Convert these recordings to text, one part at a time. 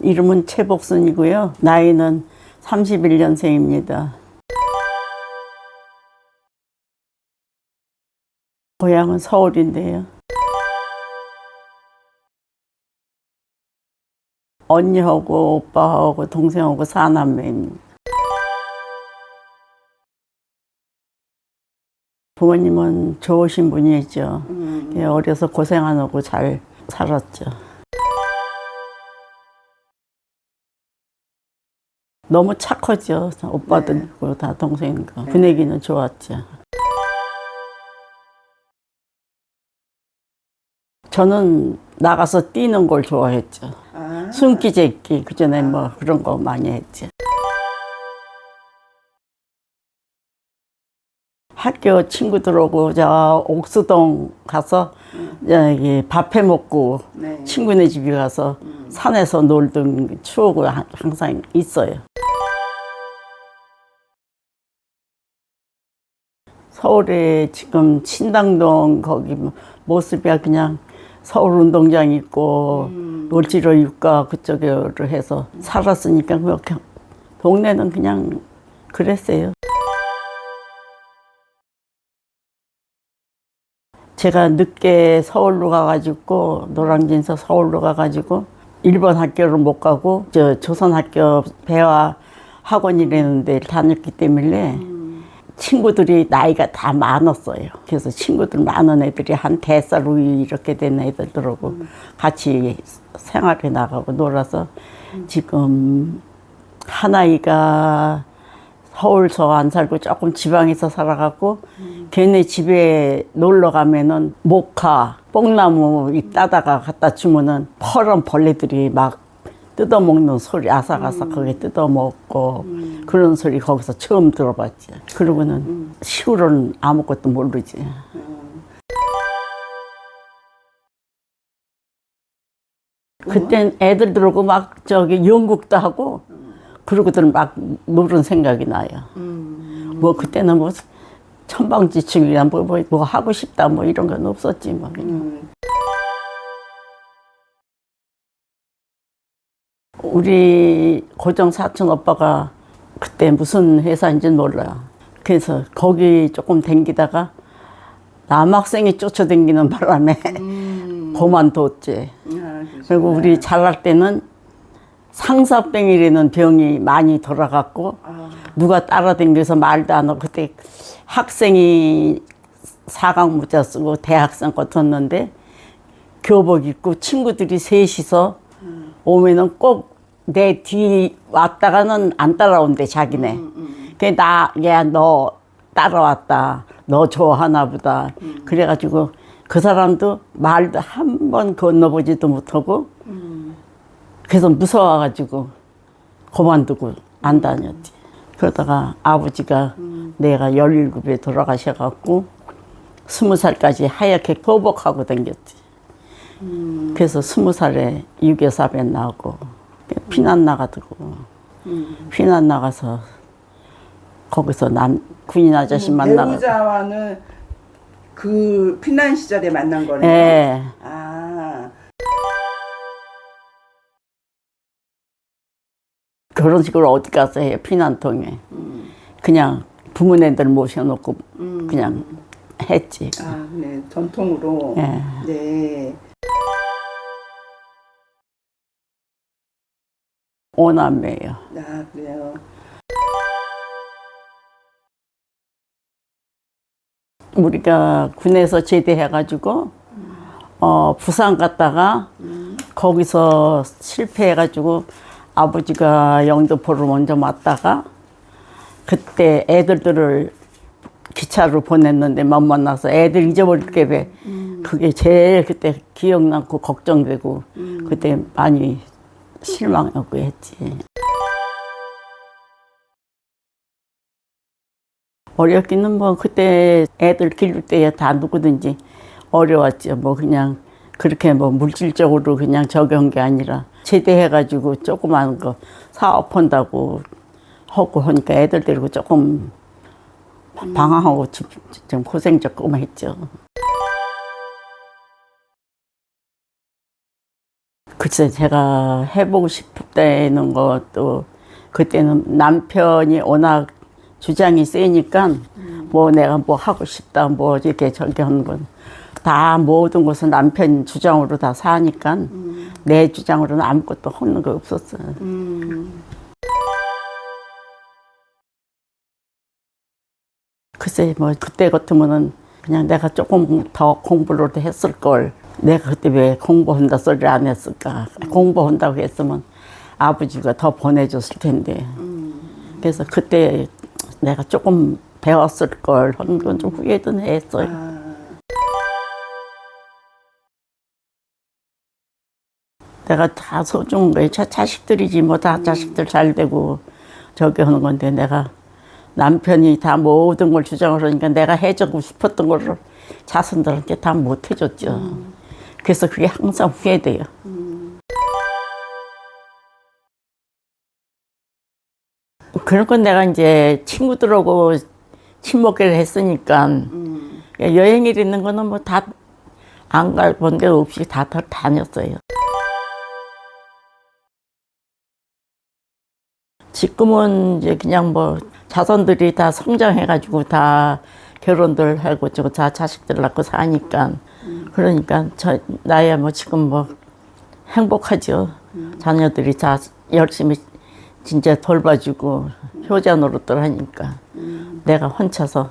이름은 최복순이고요. 나이는 31년생입니다. 고향은 서울인데요. 언니하고 오빠하고 동생하고 사남매입니다. 부모님은 좋으신 분이죠. 예, 어려서 고생 안 하고 잘 살았죠. 너무 착하죠. 오빠들고 다 동생이고 분위기는 좋았죠. 저는 나가서 뛰는 걸 좋아했죠. 아, 숨기재기 그 전에 뭐 그런 거 많이 했지. 학교 친구들하고 저 옥수동 가서 여기 밥해 먹고 네. 친구네 집에 가서 산에서 놀던 추억이 하- 항상 있어요. 서울에 지금 신당동 거기 뭐 모습이야. 그냥 서울 운동장 있고 놀지로 육가 그쪽으로 해서 살았으니까 그렇게 동네는 그냥 그랬어요. 제가 늦게 서울로 가가지고 노량진에서 서울로 가가지고 일본 학교를 못 가고 저 조선 학교 배화 학원이라는 데를 다녔기 때문에 친구들이 나이가 다 많았어요. 그래서 친구들 많은 애들이 한 대살 위 이렇게 된 애들하고 같이 생활해 나가고 놀아서 지금 하나이가 서울서 안 살고 조금 지방에서 살아갖고 걔네 집에 놀러 가면은 모카, 뽕나무 이 따다가 갖다 주면은 퍼런 벌레들이 막 뜯어먹는 소리 아삭아삭하게 뜯어먹고 그런 소리 거기서 처음 들어봤지. 그러고는 시골은 아무것도 모르지. 그땐 애들 들어오고 막 저기 연극도 하고 그러고들 막 노는 생각이 나요. 뭐 그때는 뭐 천방지축이나 뭐, 뭐, 뭐 하고 싶다 뭐 이런 건 없었지 뭐 그냥. 우리 고정 사촌 오빠가 그때 무슨 회사인지 몰라요. 그래서 거기 조금 댕기다가 남학생이 쫓아다니는 바람에 그만뒀지. 아, 그리고 우리 잘할 때는 상사병이라는 병이 많이 돌아갔고 누가 따라다니면서 말도 안 하고 그때 학생이 사각 모자 쓰고 대학생 같았는데 교복 입고 친구들이 셋이서 오면은 꼭 내 뒤 왔다가는 안 따라온대 자기네. 그래 나야너 따라왔다. 너 좋아하나 보다. 그래가지고 그 사람도 말도 한 번 건너보지도 못하고 그래서 무서워가지고 그만두고 안 다녔지. 그러다가 아버지가 내가 17에 돌아가셔갖고 스무 살까지 하얗게 교복하고 댕겼지. 그래서 스무 살에 유교사배 나오고 피난 나가지고 피난 나가서 거기서 남 군인 아저씨 만나고 배우자와는 그 피난 시절에 만난 거네요. 예. 아, 그런 식으로 어디 가서 해요 피난통에 그냥 부모님들 모셔놓고 그냥 했지 아, 네, 전통으로. 예. 네. 오남매예요. 아, 그래요. 우리가 군에서 제대해가지고 어 부산 갔다가 거기서 실패해가지고 아버지가 영등포로 먼저 왔다가 그때 애들들을 기차로 보냈는데 못 만나서 애들 잊어버릴게 왜. 그게 제일 그때 기억나고 걱정되고 그때 많이 실망하고 했지. 어렵기는 뭐 그때 애들 기를 때야 다 누구든지 어려웠죠. 뭐 그냥 그렇게 뭐 물질적으로 그냥 적용한 게 아니라 제대해가지고 조그만 거 사업한다고 하고 하니까 애들 데리고 조금 방황하고 집- 좀 고생 조금 했죠. 글쎄 제가 해보고 싶을 때는 것도 그때는 남편이 워낙 주장이 세니까 뭐 내가 뭐 하고 싶다 뭐 이렇게 저기 하는 건 다 모든 것은 남편 주장으로 다 사니까 내 주장으로는 아무것도 하는 거 없었어요. 음. 글쎄 뭐 그때 같으면은 그냥 내가 조금 더 공부를 했을 걸 내가 그때 왜 공부한다 소리를 안 했을까 공부한다고 했으면 아버지가 더 보내줬을 텐데 그래서 그때 내가 조금 배웠을 걸 하는 건 좀 후회도 했어요. 아. 내가 다 소중한 거예요. 자, 자식들이지 뭐 다 자식들 잘 되고 저기 하는 건데 내가 남편이 다 모든 걸 주장을 하니까 내가 해주고 싶었던 거를 자손들한테 다 못 해줬죠. 그래서 그게 항상 후회돼요. 그런 건 내가 이제 친구들하고 친목회를 했으니까 음. 여행일 있는 거는 뭐 다 안갈 본데 없이 다 다 다녔어요. 지금은 이제 그냥 뭐 자손들이 다 성장해가지고 다 결혼들 하고 저거 다 자식들 낳고 사니까 그러니까 저 나야 뭐 지금 뭐 행복하죠. 자녀들이 다 열심히 진짜 돌봐주고 효자 노릇들 하니까 내가 혼자서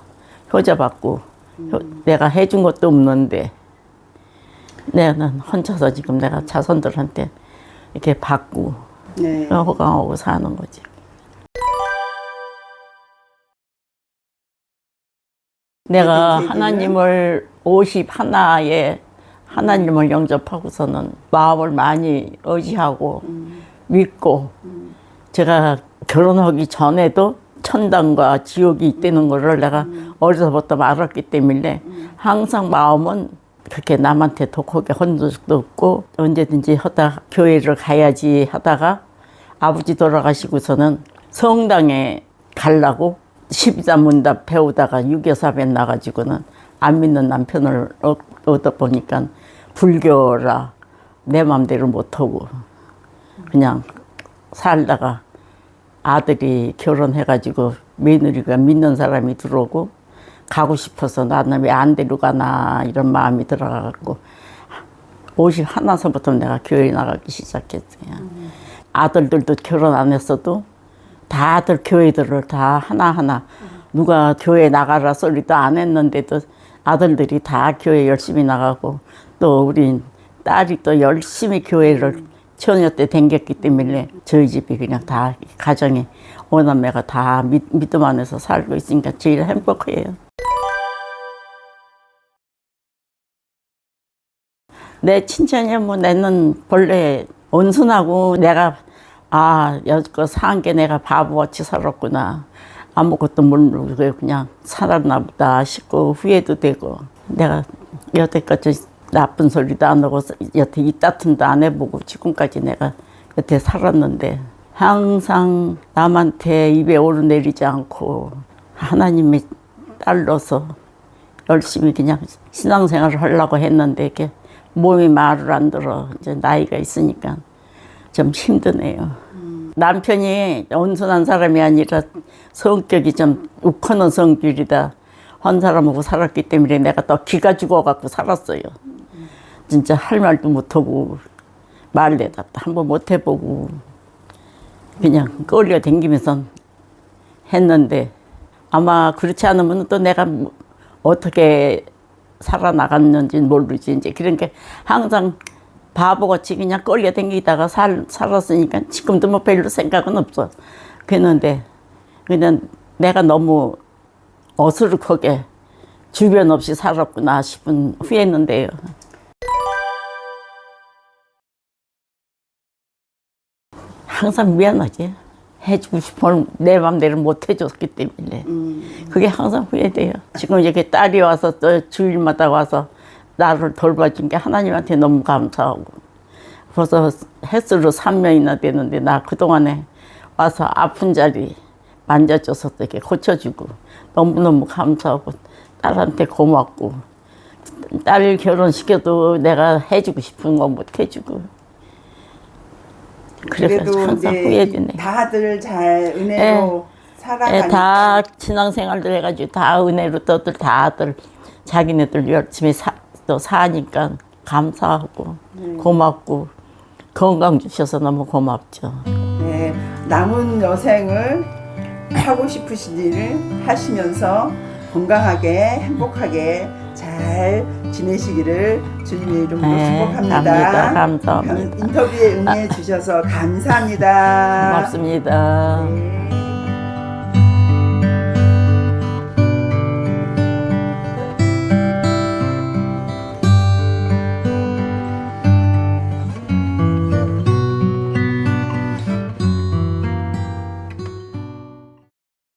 효자 받고 효- 내가 해준 것도 없는데 내는 혼자서 지금 내가 자손들한테 이렇게 받고 네. 호강하고 사는 거지. 내가 계기를? 하나님을 51에 하나님을 영접하고서는 마음을 많이 의지하고 믿고 제가 결혼하기 전에도 천당과 지옥이 있다는 거를 내가 어려서부터 알았기 때문에 항상 마음은 그렇게 남한테 독하게 한 적도 없고 언제든지 하다 교회를 가야지 하다가 아버지 돌아가시고서는 성당에 가려고 십이자 문답 배우다가 유교사배 나가지고는 안 믿는 남편을 얻- 얻어 보니까 불교라 내 맘대로 못하고 그냥 살다가 아들이 결혼해가지고 며느리가 믿는 사람이 들어오고 가고 싶어서 나는 왜 안 데려가나 이런 마음이 들어가고 51서부터 내가 교회 나가기 시작했어요. 아들들도 결혼 안 했어도 다들 교회들을 다 하나하나 누가 교회 나가라 소리도 안 했는데도 아들들이 다 교회 열심히 나가고 또 우리 딸이 또 열심히 교회를 처녀 때 댕겼기 때문에 저희 집이 그냥 다 가정에 오남매가 다 믿, 믿음 안에서 살고 있으니까 제일 행복해요. 내 친천이 뭐 내는 본래 온순하고 내가 아 여지껏 산게 내가 바보같이 살았구나. 아무것도 모르고 그냥 살았나 보다 싶고 후회도 되고. 내가 여태까지 나쁜 소리도 안 하고 여태 이따툼도 안 해보고 지금까지 내가 여태 살았는데 항상 남한테 입에 오르내리지 않고 하나님의 딸로서 열심히 그냥 신앙생활을 하려고 했는데 이게 몸이 말을 안 들어. 이제 나이가 있으니까 좀 힘드네요. 남편이 온순한 사람이 아니라 성격이 좀 욱하는 성질이다. 한 사람하고 살았기 때문에 내가 더 기가 죽어갖고 살았어요. 진짜 할 말도 못하고 말내다 한번 못 해보고 그냥 끌려 댕기면서 했는데 아마 그렇지 않으면 또 내가 뭐 어떻게 살아나갔는지 모르지 이제 그런 게 항상 바보같이 그냥 끌려 댕기다가 살, 살았으니까 지금도 뭐 별로 생각은 없어. 그랬는데 그냥 내가 너무 어수룩하게 주변 없이 살았구나 싶은 후회했는데요. 항상 미안하지. 해주고 싶어 내 맘대로 못 해줬기 때문에. 그게 항상 후회돼요. 지금 이렇게 딸이 와서 또 주일마다 와서 나를 돌봐준 게 하나님한테 너무 감사하고. 벌써 횟수로 3년이나 되는데 나 그동안에 와서 아픈 자리 만져줘서 또 이렇게 고쳐주고 너무너무 감사하고 딸한테 고맙고 딸 결혼시켜도 내가 해주고 싶은 거못 해주고. 그래서 항상 후회되네. 다들 잘 은혜로 예, 살아가니까. 다 신앙생활들 해가지고 다 은혜로 떠들 다들 자기네들 열심히 사, 또 사니까 감사하고 고맙고 건강 주셔서 너무 고맙죠. 네, 남은 여생을 하고 싶으신 일을 하시면서 건강하게 행복하게 잘 지내시기를 주님의 이름으로 네, 축복합니다. 감사합니다. 감사합니다. 인터뷰에 응해 주셔서 감사합니다. 고맙습니다. 네.